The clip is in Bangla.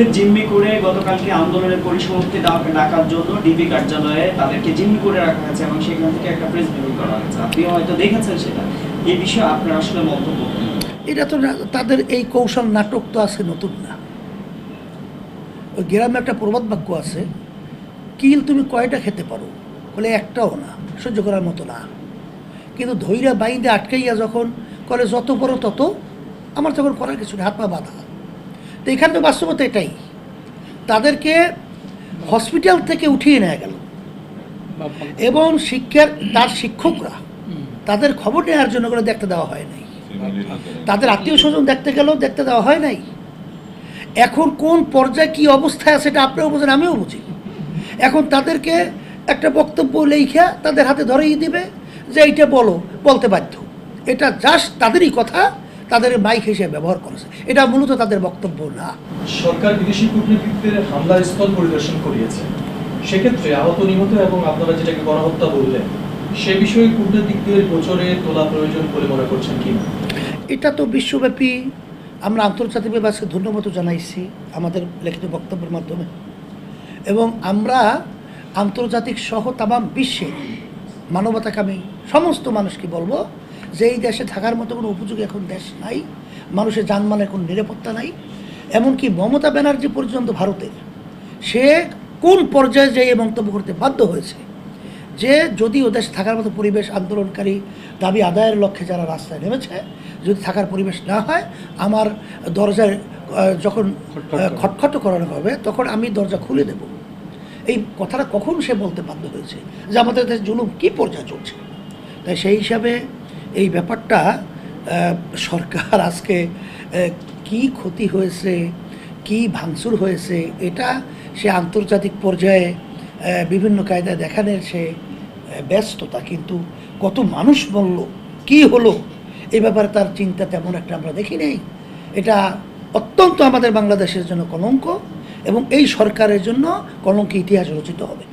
আসলে জিম্মি করে গতকালকে আন্দোলনের পরিসমাপ্তি ডাকার জন্য ডিবি কার্যালয়ে তাদেরকে জিম্মি করে রাখা হয়েছে এবং সেখান থেকে একটা প্রেস ব্রিফিং করা হয়েছে। আপনি হয়তো দেখেছেন সেটা। এই বিষয়ে আপনার আসলে মন্তব্য এটা তো তাদের এই কৌশল নাটক তো আছে নতুন না। ওই গ্রামে একটা প্রবাদ বাক্য আছে, কিল তুমি কয়টা খেতে পারো? বলে, একটাও না, সহ্য করার মতো না। কিন্তু ধৈর্য বাইন্দে আটকাইয়া যখন করে যত বড় তত, আমার তখন করার কিছু হাত পা বাঁধা। তো এখানে তো বাস্তবতা এটাই। তাদেরকে হসপিটাল থেকে উঠিয়ে নেওয়া গেল। এবং শিক্ষার, তার শিক্ষকরা তাদের খবর নেওয়ার জন্য করে দেখতে দেওয়া হয় নাই। তাদের আত্মীয় স্বজন দেখতে গেলেও দেখতে দেওয়া হয় নাই। এখন কোন পর্যায়ে কি অবস্থায় আছে সেটা আপনিও বোঝেন, আমিও বুঝি। এখন তাদেরকে একটা বক্তব্য লেখা তাদের হাতে ধরেই দিবে যে এইটা বলো, বলতে বাধ্য। এটা জাস্ট তাদেরই কথা তাদের মাইক হিসেবে ব্যবহার করেছে। এটা মূলত তাদের বক্তব্য না। সরকার বিদেশি কূটনীতিকদের হামলার স্থল পরিদর্শন করিয়েছে। সেক্ষেত্রে আহত নিহত এবং আপনারা যেটাকে গণহত্যা বললেন সে বিষয়ে কূটনীতিকদের গোচরে তোলা প্রয়োজন বলে মনে করছেন কি? এটা তো বিশ্বব্যাপী। আমরা আন্তর্জাতিকভাবে আজকে ধন্যবাদ জানাইছি আমাদের লিখিত বক্তব্যের মাধ্যমে। এবং আমরা আন্তর্জাতিক সহ তামাম বিশ্বে মানবতাকামী সমস্ত মানুষকে বলব যে এই দেশে থাকার মতো কোনো উপযোগী এখন দেশ নাই মানুষের জানমালের কোনো নিরাপত্তা নাই এমনকি মমতা ব্যানার্জি পর্যন্ত ভারতের সে কোন পর্যায়ে যেয়ে মন্তব্য করতে বাধ্য হয়েছে? যে যদি ও দেশে থাকার মতো পরিবেশ আন্দোলনকারী দাবি আদায়ের লক্ষ্যে যারা রাস্তায় নেমেছে যদি থাকার পরিবেশ না হয় আমার দরজায় যখন খটখট করানো হবে তখন আমি দরজা খুলে দেব। এই কথাটা কখন সে বলতে বাধ্য হয়েছে? যে আমাদের দেশে জুলুম কী পর্যায়ে চলছে? তাই সেই হিসাবে এই ব্যাপারটা সরকার আজকে কি ক্ষতি হয়েছে, কি ভাঙচুর হয়েছে, এটা সে আন্তর্জাতিক পর্যায়ে বিভিন্ন কায়দায় দেখানোর সে ব্যস্ততা, কিন্তু কত মানুষ বলল, কি হলো? এই ব্যাপারে তার চিন্তা তেমন একটা আমরা দেখি নেই। এটা অত্যন্ত আমাদের বাংলাদেশের জন্য কলঙ্ক এবং এই সরকারের জন্য কলঙ্ক ইতিহাস রচিত হবে।